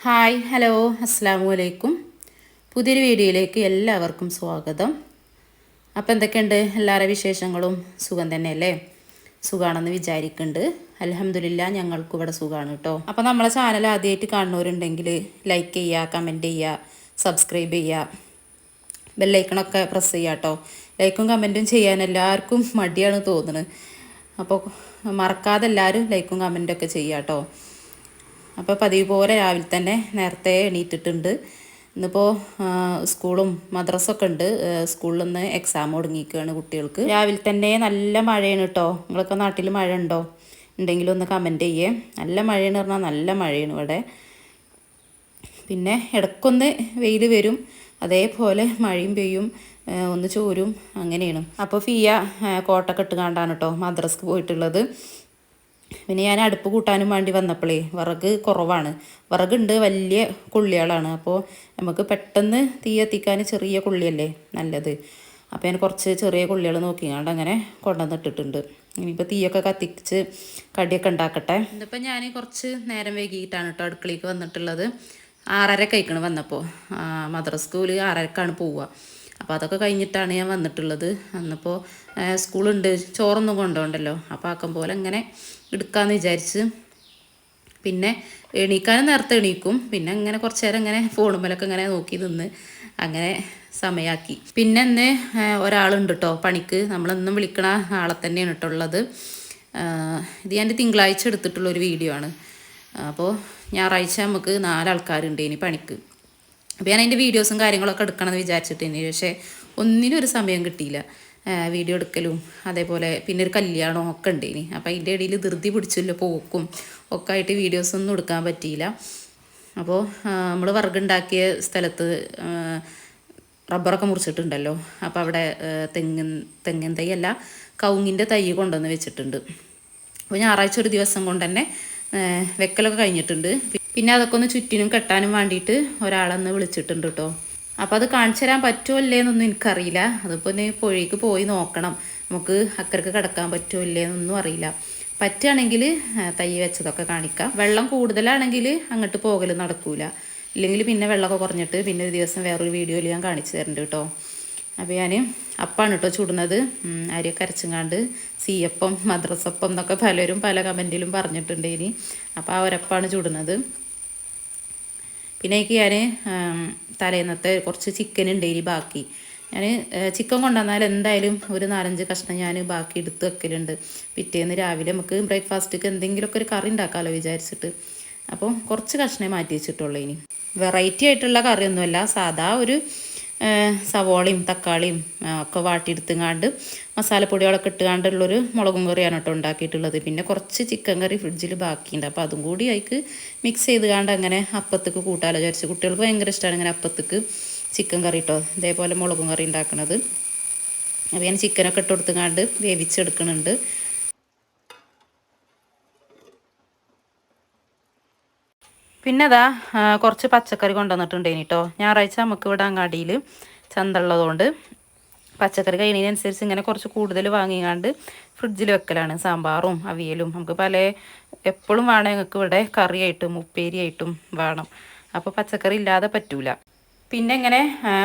Hi hello അസ്സാം വലൈക്കും പുതിയൊരു വീഡിയോയിലേക്ക് എല്ലാവർക്കും സ്വാഗതം. അപ്പോൾ എന്തൊക്കെയുണ്ട്? എല്ലാവരുടെ വിശേഷങ്ങളും സുഖം തന്നെയല്ലേ? സുഖമാണെന്ന് വിചാരിക്കുന്നുണ്ട് അലഹമില്ല ഞങ്ങൾക്കും ഇവിടെ സുഖമാണ് കേട്ടോ അപ്പോൾ നമ്മളെ ചാനൽ ആദ്യമായിട്ട് കാണുന്നവരുണ്ടെങ്കിൽ ലൈക്ക് ചെയ്യുക കമന്റ് ചെയ്യുക സബ്സ്ക്രൈബ് ചെയ്യുക ബെല്ലൈക്കണൊക്കെ പ്രസ് ചെയ്യുക കേട്ടോ ലൈക്കും കമന്റും ചെയ്യാൻ എല്ലാവർക്കും മടിയാണ് തോന്നുന്നത് അപ്പോൾ മറക്കാതെ എല്ലാവരും ലൈക്കും കമന്റൊക്കെ ചെയ്യുക കേട്ടോ അപ്പോൾ പതിവ് പോലെ രാവിലെ തന്നെ നേരത്തെ എണീറ്റിട്ടുണ്ട്. ഇന്നിപ്പോൾ സ്കൂളും മദ്രസൊക്കെ ഉണ്ട്. സ്കൂളിൽ നിന്ന് എക്സാം തുടങ്ങിയിരിക്കുകയാണ് കുട്ടികൾക്ക്. രാവിലെ തന്നെ നല്ല മഴയാണ് കേട്ടോ. നിങ്ങളൊക്കെ നാട്ടിൽ മഴ ഉണ്ടോ? ഉണ്ടെങ്കിലും ഒന്ന് കമന്റ് ചെയ്യേ. നല്ല മഴയെന്ന് പറഞ്ഞാൽ നല്ല മഴയാണ് ഇവിടെ. പിന്നെ ഇടയ്ക്കൊന്ന് വെയിൽ വരും. അതേപോലെ മഴയും പെയ്യും. ഒന്ന് ചോരും. അങ്ങനെയാണ്. അപ്പോൾ ഫിയ കോട്ടക്കെട്ട് കണ്ടാണ് കേട്ടോ മദ്രസ്ക്ക് പോയിട്ടുള്ളത്. പിന്നെ ഞാൻ അടുപ്പ് കൂട്ടാനും വേണ്ടി വന്നപ്പോഴേ വിറക് കുറവാണ്. വിറകുണ്ട് വലിയ കൊള്ളികളാണ്. അപ്പോൾ നമുക്ക് പെട്ടെന്ന് തീ എത്തിക്കാൻ ചെറിയ കുള്ളിയല്ലേ നല്ലത്. അപ്പോൾ ഞാൻ കുറച്ച് ചെറിയ കൊള്ളികൾ നോക്കിയാണ്ട് അങ്ങനെ കൊണ്ടുവന്നിട്ടിട്ടുണ്ട്. ഇനിയിപ്പോൾ തീയൊക്കെ കത്തിച്ച് കടിയൊക്കെ ഉണ്ടാക്കട്ടെ. ഇതിപ്പോൾ ഞാൻ കുറച്ച് നേരം വൈകിയിട്ടാണ് കേട്ടോ അടുക്കളയ്ക്ക് വന്നിട്ടുള്ളത്. ആറര കഴിക്കണം വന്നപ്പോൾ മദ്രസ് സ്കൂൾ ആറരക്കാണ് പോവുക അപ്പോൾ അതൊക്കെ കഴിഞ്ഞിട്ടാണ് ഞാൻ വന്നിട്ടുള്ളത്. അന്നിപ്പോൾ സ്കൂളുണ്ട്. ചോറൊന്നും കൊണ്ടുപോകണ്ടല്ലോ അപ്പോൾ ആക്കം പോലെ ഇങ്ങനെ എടുക്കാമെന്ന് വിചാരിച്ച്. പിന്നെ എണീക്കാനും നേരത്തെ എണീക്കും. പിന്നെ അങ്ങനെ കുറച്ച് നേരം ഇങ്ങനെ ഫോണുമ്മലൊക്കെ ഇങ്ങനെ നോക്കി നിന്ന് അങ്ങനെ സമയാക്കി. പിന്നെ ഇന്ന് ഒരാളുണ്ട് കേട്ടോ പണിക്ക്. നമ്മളെന്നും വിളിക്കണ ആളെ തന്നെയാണ് കേട്ടോ ഉള്ളത്. ഇത് ഞാൻ തിങ്കളാഴ്ച എടുത്തിട്ടുള്ള ഒരു വീഡിയോ ആണ്. അപ്പോൾ ഞായറാഴ്ച നമുക്ക് നാലാൾക്കാരുണ്ട് ഇനി പണിക്ക്. അപ്പോൾ ഞാൻ അതിന്റെ വീഡിയോസും കാര്യങ്ങളൊക്കെ എടുക്കണമെന്ന് വിചാരിച്ചിട്ടുണ്ട് പക്ഷേ ഒന്നിനും ഒരു സമയം കിട്ടിയില്ല. വീഡിയോ എടുക്കലും അതേപോലെ പിന്നെ ഒരു കല്യാണവും ഒക്കെ ഉണ്ട് ഇനി അപ്പോൾ അതിന്റെ ഇടയിൽ ധൃതി പിടിച്ചില്ല പോക്കും. ഒക്കെ ആയിട്ട് വീഡിയോസ് ഒന്നും എടുക്കാൻ പറ്റിയില്ല. അപ്പോൾ നമ്മൾ വർഗുണ്ടാക്കിയ സ്ഥലത്ത് റബ്ബറൊക്കെ മുറിച്ചിട്ടുണ്ടല്ലോ. അപ്പോൾ അവിടെ തെങ്ങൻ തെങ്ങിൻ തെങ്ങിൻ തൈ അല്ല കവുങ്ങിന്റെ തൈ കൊണ്ടുവന്ന് വെച്ചിട്ടുണ്ട്. അപ്പോൾ ഞായറാഴ്ച ഒരു ദിവസം കൊണ്ട് തന്നെ വെക്കലൊക്കെ കഴിഞ്ഞിട്ടുണ്ട്. പിന്നെ അതൊക്കെ ഒന്ന് ചുറ്റിനും കെട്ടാനും വേണ്ടിയിട്ട് ഒരാളെന്ന് വിളിച്ചിട്ടുണ്ട് കേട്ടോ അപ്പോൾ അത് കാണിച്ചു തരാൻ പറ്റുമോ ഇല്ലേന്നൊന്നും എനിക്കറിയില്ല. അതിപ്പോൾ ഒന്ന് പുഴയ്ക്ക് പോയി നോക്കണം. നമുക്ക് അക്കരക്ക് കിടക്കാൻ പറ്റുമോ ഇല്ലേന്നൊന്നും അറിയില്ല. പറ്റുകയാണെങ്കിൽ തൈ വെച്ചതൊക്കെ കാണിക്കാം. വെള്ളം കൂടുതലാണെങ്കിൽ അങ്ങോട്ട് പോകൽ നടക്കൂല. ഇല്ലെങ്കിൽ പിന്നെ വെള്ളമൊക്കെ കുറഞ്ഞിട്ട് പിന്നെ ഒരു ദിവസം വേറൊരു വീഡിയോയിൽ ഞാൻ കാണിച്ചു തരുന്നുണ്ട് കേട്ടോ. അപ്പോൾ ഞാൻ അപ്പാണ് കേട്ടോ ചുടുന്നത്. അരിയൊക്കെ അരച്ചുങ്ങാണ്ട് സീയപ്പം മദ്രസപ്പം എന്നൊക്കെ പലരും പല കമന്റിലും പറഞ്ഞിട്ടുണ്ട് ഇനി. അപ്പോൾ ആ ഒരപ്പാണ് ചുടുന്നത്. പിന്നെ എനിക്ക് ഞാൻ തലേന്നത്തെ കുറച്ച് ചിക്കൻ ഉണ്ട് ഇനി ബാക്കി. ഞാൻ ചിക്കൻ കൊണ്ടുവന്നാൽ എന്തായാലും ഒരു നാലഞ്ച് കഷ്ണം ഞാൻ ബാക്കി എടുത്ത് വെക്കലുണ്ട്. പിറ്റേന്ന് രാവിലെ നമുക്ക് ബ്രേക്ക്ഫാസ്റ്റ് എന്തെങ്കിലുമൊക്കെ ഒരു കറി ഉണ്ടാക്കാമല്ലോ വിചാരിച്ചിട്ട്. അപ്പോൾ കുറച്ച് കഷ്ണേ മാറ്റി വെച്ചിട്ടുള്ളൂ ഇനി. വെറൈറ്റി ആയിട്ടുള്ള കറിയൊന്നുമല്ല. സാധാ ഒരു സവോളയും തക്കാളിയും ഒക്കെ വാട്ടിയെടുത്തുങ്ങാണ്ട് മസാലപ്പൊടികളൊക്കെ ഇട്ടുകൊണ്ടുള്ളൊരു മുളകും കറിയാണ് കേട്ടോ ഉണ്ടാക്കിയിട്ടുള്ളത്. പിന്നെ കുറച്ച് ചിക്കൻ കറി ഫ്രിഡ്ജിൽ ബാക്കിയുണ്ട്. അപ്പോൾ അതും കൂടി അതിക്ക് മിക്സ് ചെയ്ത് കാണ്ട് അങ്ങനെ അപ്പത്തേക്ക് കൂട്ടാലോ വിചാരിച്ചു. കുട്ടികൾക്ക് ഭയങ്കര ഇഷ്ടമാണ് ഇങ്ങനെ അപ്പത്തേക്ക് ചിക്കൻ കറി കേട്ടോ ഇതേപോലെ മുളകും കറി ഉണ്ടാക്കുന്നത് അപ്പോൾ ഞാൻ ചിക്കനൊക്കെ ഇട്ട് വേവിച്ചെടുക്കുന്നുണ്ട് പിന്നെ അതാ കുറച്ച് പച്ചക്കറി കൊണ്ടുവന്നിട്ടുണ്ട് കേട്ടോ ഞായറാഴ്ച നമുക്ക് ഇവിടെ അങ്ങാടിയിൽ ചന്ത ഉള്ളതുകൊണ്ട് പച്ചക്കറി കഴിയുന്നതിനനുസരിച്ച് ഇങ്ങനെ കുറച്ച് കൂടുതൽ വാങ്ങിക്കാണ്ട് ഫ്രിഡ്ജിൽ വെക്കലാണ്. സാമ്പാറും അവിയലും നമുക്ക് പല എപ്പോഴും വേണം ഞങ്ങൾക്ക് ഇവിടെ കറിയായിട്ടും ഉപ്പേരിയായിട്ടും വേണം. അപ്പോൾ പച്ചക്കറി ഇല്ലാതെ പറ്റൂല. പിന്നെ ഇങ്ങനെ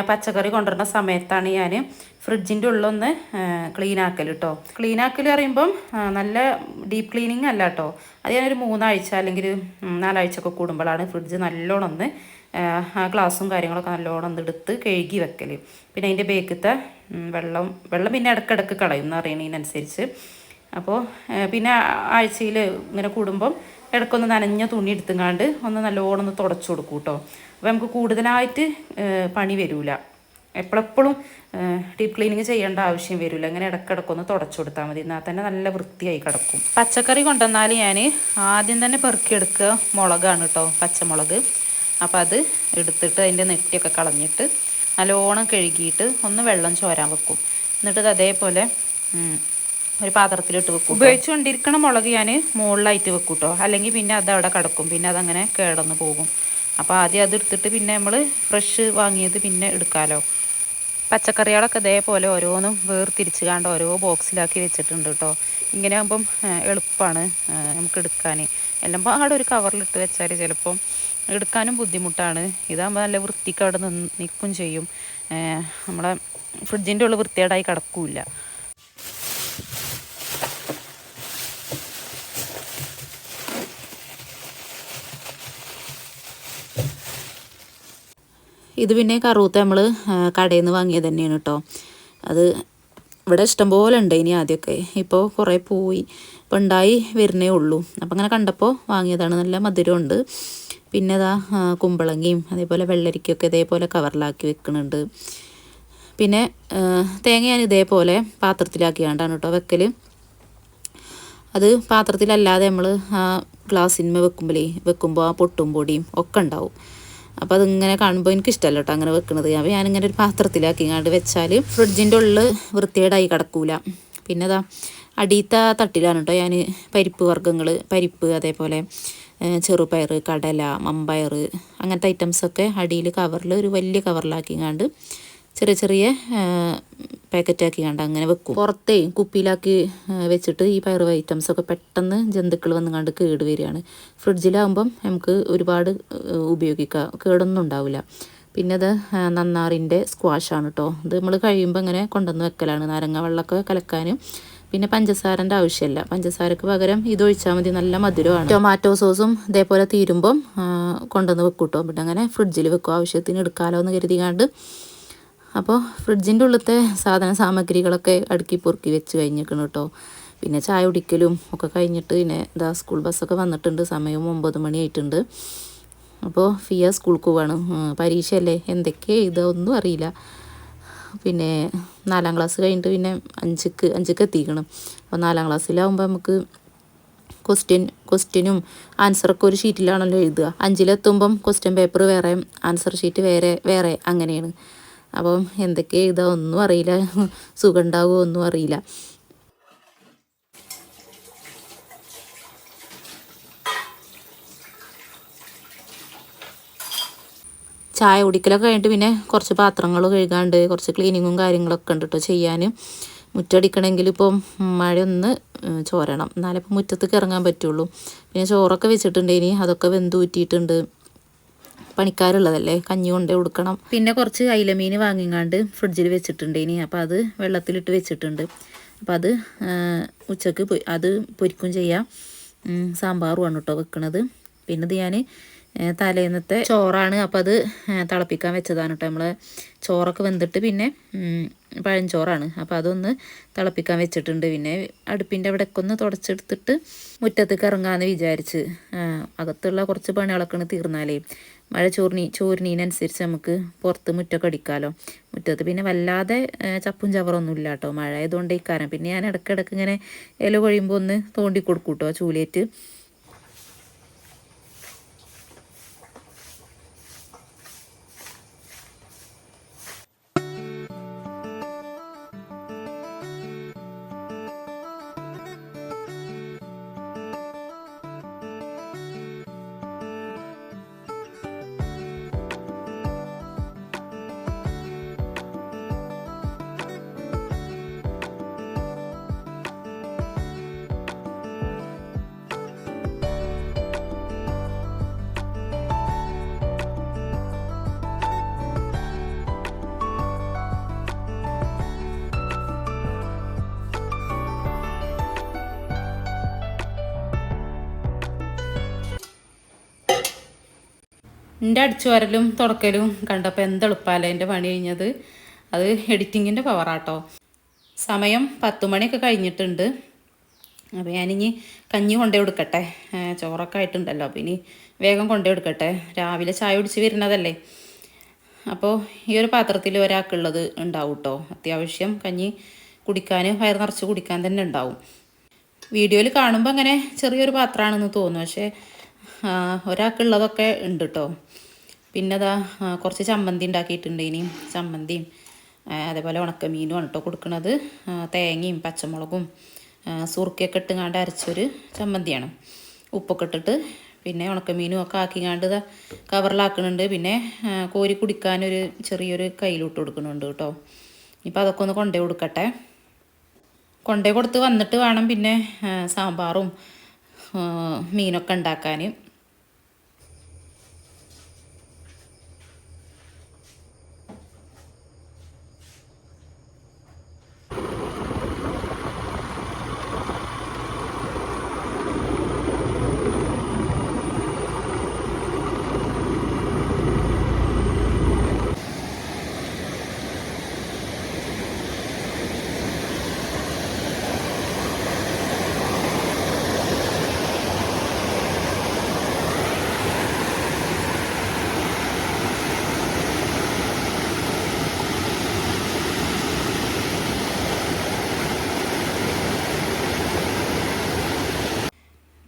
പച്ചക്കറി കൊണ്ടുവരുന്ന സമയത്താണ് ഞാൻ ഫ്രിഡ്ജിന്റെ ഉള്ളൊന്ന് ക്ലീൻ ആക്കൽ കേട്ടോ ക്ലീൻ ആക്കൽ പറയുമ്പം നല്ല ഡീപ്പ് ക്ലീനിങ് അല്ല കേട്ടോ അത് ഞാനൊരു മൂന്നാഴ്ച അല്ലെങ്കിൽ നാലാഴ്ച ഒക്കെ കൂടുമ്പോഴാണ് ഫ്രിഡ്ജ് നല്ലോണം ഒന്ന് ഗ്ലാസും കാര്യങ്ങളൊക്കെ നല്ലോണം ഒന്ന് എടുത്ത് കഴുകി വെക്കൽ പിന്നെ അതിന്റെ ബേക്കത്തെ വെള്ളം വെള്ളം പിന്നെ ഇടക്കിടക്ക് കളയും എന്ന് അറിയണതിനനുസരിച്ച് അപ്പോൾ പിന്നെ ആഴ്ചയിൽ ഇങ്ങനെ കൂടുമ്പം ഇടയ്ക്കൊന്ന് നനഞ്ഞ തുണി എടുത്തുങ്ങാണ്ട് ഒന്ന് നല്ലോണം ഒന്ന് തുടച്ചു കൊടുക്കും കേട്ടോ അപ്പോൾ നമുക്ക് കൂടുതലായിട്ട് പണി വരില്ല എപ്പോഴെപ്പോഴും ഡീപ്പ് ക്ലീനിങ് ചെയ്യേണ്ട ആവശ്യം വരില്ല ഇങ്ങനെ ഇടയ്ക്കിടയ്ക്കൊന്ന് തുടച്ചു കൊടുത്താൽ മതി. എന്നാൽ തന്നെ നല്ല വൃത്തിയായി കിടക്കും. പച്ചക്കറി കൊണ്ടുവന്നാൽ ഞാൻ ആദ്യം തന്നെ പെറുക്കിയെടുക്കുക മുളകാണ് കേട്ടോ പച്ചമുളക്. അപ്പോൾ അത് എടുത്തിട്ട് അതിന്റെ നെറ്റിയൊക്കെ കളഞ്ഞിട്ട് നല്ലോണം കഴുകിയിട്ട് ഒന്ന് വെള്ളം ചോരാൻ വെക്കും. എന്നിട്ട് അതേപോലെ ഒരു പാത്രത്തിലിട്ട് വെക്കും ഉപയോഗിച്ചുകൊണ്ടിരിക്കണ മുളക് ഞാൻ മുകളിലായിട്ട് വെക്കും കേട്ടോ അല്ലെങ്കിൽ പിന്നെ അത് അവിടെ കിടക്കും. പിന്നെ അതങ്ങനെ കേടന്ന് പോകും. അപ്പോൾ ആദ്യം അത് എടുത്തിട്ട് പിന്നെ നമ്മൾ ഫ്രഷ് വാങ്ങിയത് പിന്നെ എടുക്കാമല്ലോ പച്ചക്കറികളൊക്കെ ഇതേപോലെ ഓരോന്നും വേർതിരിച്ച് കണ്ട് ഓരോ ബോക്സിലാക്കി വെച്ചിട്ടുണ്ട് കേട്ടോ ഇങ്ങനെ ആകുമ്പം എളുപ്പമാണ് നമുക്ക് എടുക്കാൻ എല്ലാം പാടെ ഒരു കവറിലിട്ട് വെച്ചാൽ ചിലപ്പം എടുക്കാനും ബുദ്ധിമുട്ടാണ്. ഇതാകുമ്പോൾ നല്ല വൃത്തിക്ക് അവിടെ നിന്ന് നിൽക്കും ചെയ്യും. നമ്മളെ ഫ്രിഡ്ജിന്റെ ഉള്ളിൽ വൃത്തികേടായി കിടക്കൂല ഇത് പിന്നെ കറുത്ത നമ്മൾ കടയിൽ നിന്ന് വാങ്ങിയത് തന്നെയാണ് കേട്ടോ അത് ഇവിടെ ഇഷ്ടംപോലെ ഉണ്ട് ഇനി ആദ്യമൊക്കെ ഇപ്പോൾ കുറേ പോയി. ഇപ്പോൾ ഉണ്ടായി വരുന്നേ ഉള്ളൂ. അപ്പം അങ്ങനെ കണ്ടപ്പോൾ വാങ്ങിയതാണ്. നല്ല മധുരമുണ്ട് പിന്നെ ഇതാ കുമ്പളങ്ങയും അതേപോലെ വെള്ളരിക്കൊക്കെ ഇതേപോലെ കവറിലാക്കി വെക്കുന്നുണ്ട് പിന്നെ തേങ്ങ ഞാൻ ഇതേപോലെ പാത്രത്തിലാക്കിയാണ്ടാണ് കേട്ടോ വെക്കൽ അത് പാത്രത്തിലല്ലാതെ നമ്മൾ ആ ഗ്ലാസ്സിന്മേൽ വെക്കുമ്പോഴേ വെക്കുമ്പോൾ ആ പൊട്ടും പൊടിയും ഒക്കെ ഉണ്ടാവും. അപ്പോൾ അതിങ്ങനെ കാണുമ്പോൾ എനിക്ക് ഇഷ്ടമല്ല കേട്ടോ അങ്ങനെ വെക്കുന്നത് അപ്പോൾ ഞാനിങ്ങനെ ഒരു പാത്രത്തിലാക്കി ഇങ്ങാണ്ട് വെച്ചാൽ ഫ്രിഡ്ജിന്റെ ഉള്ളിൽ വൃത്തികേടായി കിടക്കൂല. പിന്നെ അതാ അടിയത്ത തട്ടിലാണ് കേട്ടോ ഞാൻ പരിപ്പ് വർഗങ്ങൾ പരിപ്പ് അതേപോലെ ചെറുപയർ കടല മമ്പയർ അങ്ങനത്തെ ഐറ്റംസൊക്കെ അടിയിൽ കവറിൽ ഒരു വലിയ കവറിലാക്കിങ്ങാണ്ട് ചെറിയ ചെറിയ പാക്കറ്റാക്കി കണ്ട് അങ്ങനെ വെക്കും. പുറത്തേ കുപ്പിയിലാക്കി വെച്ചിട്ട് ഈ പയർ ഐറ്റംസൊക്കെ പെട്ടെന്ന് ജന്തുക്കൾ വന്ന് കണ്ട് കേട് വരികയാണ്. ഫ്രിഡ്ജിലാകുമ്പം നമുക്ക് ഒരുപാട് ഉപയോഗിക്കാം കേടൊന്നും ഉണ്ടാവില്ല. പിന്നെ അത് നന്നാറിന്റെ സ്ക്വാഷാണ് കേട്ടോ ഇത് നമ്മൾ കഴിയുമ്പോൾ ഇങ്ങനെ കൊണ്ടുവന്ന് വെക്കലാണ്. നാരങ്ങ വെള്ളമൊക്കെ കലക്കാനും. പിന്നെ പഞ്ചസാരന്റെ ആവശ്യമില്ല. പഞ്ചസാരക്ക് പകരം ഇതൊഴിച്ചാൽ മതി. നല്ല മധുരമാണ്. ടൊമാറ്റോ സോസും ഇതേപോലെ തീരുമ്പം കൊണ്ടുവന്ന് വെക്കും കേട്ടോ പിന്നെ അങ്ങനെ ഫ്രിഡ്ജിൽ വെക്കും. ആവശ്യത്തിന് എടുക്കാമല്ലോ എന്ന് കരുതിക്കാണ്ട് അപ്പോൾ ഫ്രിഡ്ജിന്റെ ഉള്ളത്തെ സാധന സാമഗ്രികളൊക്കെ അടുക്കി പൊറുക്കി വെച്ച് കഴിഞ്ഞിരിക്കണം കേട്ടോ. പിന്നെ ചായ കുടിക്കലും ഒക്കെ കഴിഞ്ഞിട്ട് പിന്നെ ഇതാ സ്കൂൾ ബസ്സൊക്കെ വന്നിട്ടുണ്ട്. സമയം ഒമ്പത് മണിയായിട്ടുണ്ട് അപ്പോൾ ഫിയ സ്കൂൾക്ക് പോവാണ്. പരീക്ഷയല്ലേ? എന്തൊക്കെ ഇതൊന്നും അറിയില്ല. പിന്നെ നാലാം ക്ലാസ് കഴിഞ്ഞിട്ട് പിന്നെ അഞ്ചിക്ക് അഞ്ചിക്ക് എത്തിക്കണം. അപ്പോൾ നാലാം ക്ലാസ്സിലാവുമ്പോൾ നമുക്ക് ക്വസ്റ്റ്യൻ ക്വസ്റ്റ്യനും ആൻസറൊക്കെ ഒരു ഷീറ്റിലാണല്ലോ എഴുതുക. അഞ്ചിലെത്തുമ്പം ക്വസ്റ്റ്യൻ പേപ്പർ വേറെ ആൻസർ ഷീറ്റ് വേറെ വേറെ അങ്ങനെയാണ്. അപ്പം എന്തൊക്കെ ഇതാ ഒന്നും അറിയില്ല. സുഖം ഉണ്ടാവുമോ ഒന്നും അറിയില്ല. ചായ കുടിക്കലൊക്കെ കഴിഞ്ഞിട്ട് പിന്നെ കുറച്ച് പാത്രങ്ങൾ കഴുകാണ്ട് കുറച്ച് ക്ലീനിങ്ങും കാര്യങ്ങളൊക്കെ ഉണ്ട് കേട്ടോ ചെയ്യാൻ. മുറ്റടിക്കണമെങ്കിൽ മഴ ഒന്ന് ചോരണം. എന്നാലേ ഇപ്പം മുറ്റത്തേക്ക് ഇറങ്ങാൻ പറ്റുള്ളൂ. പിന്നെ ചോറൊക്കെ വെച്ചിട്ടുണ്ട് ഇനി. അതൊക്കെ വെന്ത് പണിക്കാരുള്ളതല്ലേ? കഞ്ഞി കൊണ്ട് കൊടുക്കണം. പിന്നെ കുറച്ച് അയിലമീൻ വാങ്ങിങ്ങാണ്ട് ഫ്രിഡ്ജിൽ വെച്ചിട്ടുണ്ട് ഇനി. അപ്പോൾ അത് വെള്ളത്തിലിട്ട് വെച്ചിട്ടുണ്ട്. അപ്പോൾ അത് ഉച്ചയ്ക്ക് അത് പൊരിക്കും ചെയ്യാം. സാമ്പാറുമാണ് കേട്ടോ വെക്കണത്. പിന്നെ ഞാൻ തലേന്നത്തെ ചോറാണ്. അപ്പോൾ അത് തിളപ്പിക്കാൻ വെച്ചതാണ് കേട്ടോ നമ്മൾ ചോറൊക്കെ വെന്തിട്ട് പിന്നെ പഴഞ്ചോറാണ്. അപ്പോൾ അതൊന്ന് തിളപ്പിക്കാൻ വെച്ചിട്ടുണ്ട്. പിന്നെ അടുപ്പിന്റെ അവിടെയൊക്കെ ഒന്ന് തുടച്ചെടുത്തിട്ട് മുറ്റത്തേക്ക് ഇറങ്ങാമെന്ന് വിചാരിച്ച്. അകത്തുള്ള കുറച്ച് പണികളൊക്കെ തീർന്നാലേ. മഴ ചോറിനി ചോറിനീനനുസരിച്ച് നമുക്ക് പുറത്ത് മുറ്റൊക്കെ അടിക്കാമല്ലോ മുറ്റത്ത് പിന്നെ വല്ലാതെ ചപ്പും ചവറൊന്നും ഇല്ല കേട്ടോ മഴ ആയതുകൊണ്ട് ഇക്കാരം പിന്നെ ഞാൻ ഇടയ്ക്കിടയ്ക്ക് ഇങ്ങനെ ഇല കൊഴിയുമ്പോൾ ഒന്ന് തോണ്ടി കൊടുക്കൂട്ടോ കേട്ടോ ചൂലേറ്റ്. എന്റെ അടിച്ചു വരലും തുടക്കലും കണ്ടപ്പോൾ എന്തെളുപ്പമല്ല എന്റെ പണി കഴിഞ്ഞത്? അത് എഡിറ്റിങ്ങിന്റെ പവറാട്ടോ സമയം പത്ത് മണിയൊക്കെ കഴിഞ്ഞിട്ടുണ്ട്. അപ്പോൾ ഞാനിനി കഞ്ഞി കൊണ്ടേ കൊടുക്കട്ടെ. ചോറൊക്കെ ആയിട്ടുണ്ടല്ലോ. അപ്പോൾ ഇനി വേഗം കൊണ്ടേ കൊടുക്കട്ടെ. രാവിലെ ചായ കുടിച്ച് വരുന്നതല്ലേ. അപ്പോൾ ഈ ഒരു പാത്രത്തിൽ ഒരാൾക്കുള്ളത് ഉണ്ടാവും കേട്ടോ അത്യാവശ്യം കഞ്ഞി കുടിക്കാൻ വയർ നിറച്ച് കുടിക്കാൻ തന്നെ ഉണ്ടാവും. വീഡിയോയിൽ കാണുമ്പോൾ അങ്ങനെ ചെറിയൊരു പാത്രമാണെന്ന് തോന്നുന്നു. പക്ഷേ ഒരാൾക്കുള്ളതൊക്കെ ഉണ്ട് കേട്ടോ പിന്നെ അതാ കുറച്ച് ചമ്മന്തി ഉണ്ടാക്കിയിട്ടുണ്ട് ഇനിയും ചമ്മന്തിയും അതേപോലെ ഉണക്കമീനുമാണ് കേട്ടോ കൊടുക്കുന്നത് തേങ്ങയും പച്ചമുളകും സുറുക്കിയൊക്കെ ഇട്ടുങ്ങാണ്ട് അരച്ചൊരു ചമ്മന്തിയാണ്. ഉപ്പൊക്കെ ഇട്ടിട്ട് പിന്നെ ഉണക്കമീനും ഒക്കെ ആക്കിങ്ങാണ്ട് കവറിലാക്കുന്നുണ്ട് പിന്നെ കോരി കുടിക്കാനൊരു ചെറിയൊരു കയ്യിലിട്ട് കൊടുക്കുന്നുണ്ട് കേട്ടോ ഇപ്പം അതൊക്കെ ഒന്ന് കൊണ്ടേ കൊടുക്കട്ടെ. കൊണ്ടേ കൊടുത്ത് വന്നിട്ട് വേണം പിന്നെ സാമ്പാറും മീനൊക്കെ ഉണ്ടാക്കാൻ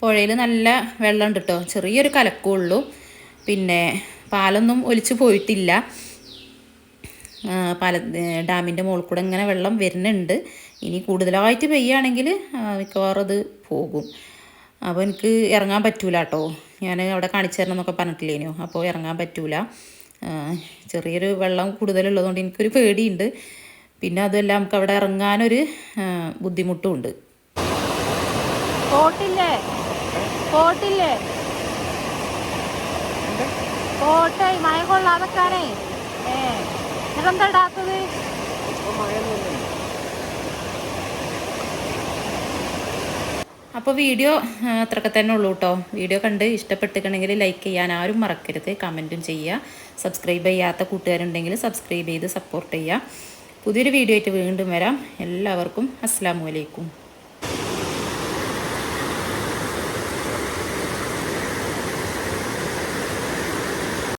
പുഴയിൽ നല്ല വെള്ളം കേട്ടോ ചെറിയൊരു കലക്കമുള്ളൂ. പിന്നെ പാലൊന്നും ഒലിച്ചു പോയിട്ടില്ല. പാല ഡാമിന്റെ മുകളിൽ കൂടെ ഇങ്ങനെ വെള്ളം വരുന്നുണ്ട്. ഇനി കൂടുതലായിട്ട് പെയ്യുകയാണെങ്കിൽ മിക്കവാറും അത് പോകും. അപ്പോൾ എനിക്ക് ഇറങ്ങാൻ പറ്റൂല കേട്ടോ. ഞാൻ അവിടെ കാണിച്ചു തരണം എന്നൊക്കെ പറഞ്ഞിട്ടില്ലേനോ? അപ്പോൾ ഇറങ്ങാൻ പറ്റൂല. ചെറിയൊരു വെള്ളം കൂടുതലുള്ളതുകൊണ്ട് എനിക്കൊരു പേടിയുണ്ട്. പിന്നെ അതുമല്ല നമുക്ക് അവിടെ ഇറങ്ങാനൊരു ബുദ്ധിമുട്ടും ഉണ്ട് കോട്ടില്ലേ? കോട്ടേ മഴ കൊള്ളാതെക്കാനേ ഏ എന്നിട്ടെന്താ ഇടാത്തത്? അപ്പോൾ വീഡിയോ അത്രയൊക്കെ തന്നെ ഉള്ളൂ കേട്ടോ വീഡിയോ കണ്ട് ഇഷ്ടപ്പെട്ടിട്ടുണ്ടെങ്കിൽ ലൈക്ക് ചെയ്യാൻ ആരും മറക്കരുത്. കമന്റും ചെയ്യുക. സബ്സ്ക്രൈബ് ചെയ്യാത്ത കൂട്ടുകാരുണ്ടെങ്കിൽ സബ്സ്ക്രൈബ് ചെയ്ത് സപ്പോർട്ട് ചെയ്യുക. പുതിയൊരു വീഡിയോ ആയിട്ട് വീണ്ടും വരാം. എല്ലാവർക്കും അസ്സാം വലൈക്കും